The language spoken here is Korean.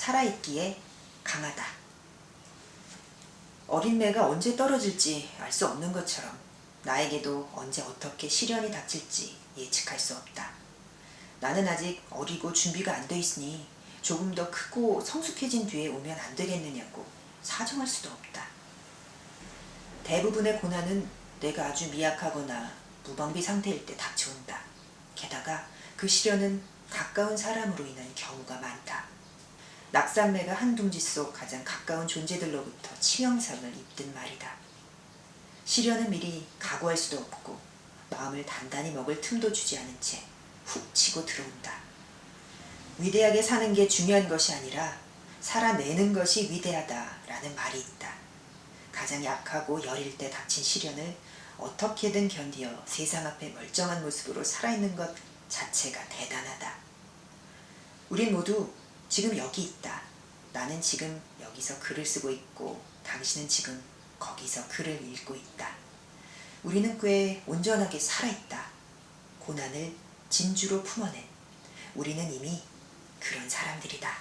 살아있기에 강하다. 어린 매가 언제 떨어질지 알 수 없는 것처럼 나에게도 언제 어떻게 시련이 닥칠지 예측할 수 없다. 나는 아직 어리고 준비가 안 돼 있으니 조금 더 크고 성숙해진 뒤에 오면 안 되겠느냐고 사정할 수도 없다. 대부분의 고난은 내가 아주 미약하거나 무방비 상태일 때 닥쳐온다. 게다가 그 시련은 가까운 사람으로 인한 경우가 많다. 낙산매가 한 둥지 속 가장 가까운 존재들로부터 치명상을 입든 말이다. 시련은 미리 각오할 수도 없고 마음을 단단히 먹을 틈도 주지 않은 채 훅 치고 들어온다. 위대하게 사는 게 중요한 것이 아니라 살아내는 것이 위대하다라는 말이 있다. 가장 약하고 여릴 때 닥친 시련을 어떻게든 견디어 세상 앞에 멀쩡한 모습으로 살아있는 것 자체가 대단하다. 우린 모두 지금 여기 있다. 나는 지금 여기서 글을 쓰고 있고 당신은 지금 거기서 글을 읽고 있다. 우리는 꽤 온전하게 살아있다. 고난을 진주로 품어낸 우리는 이미 그런 사람들이다.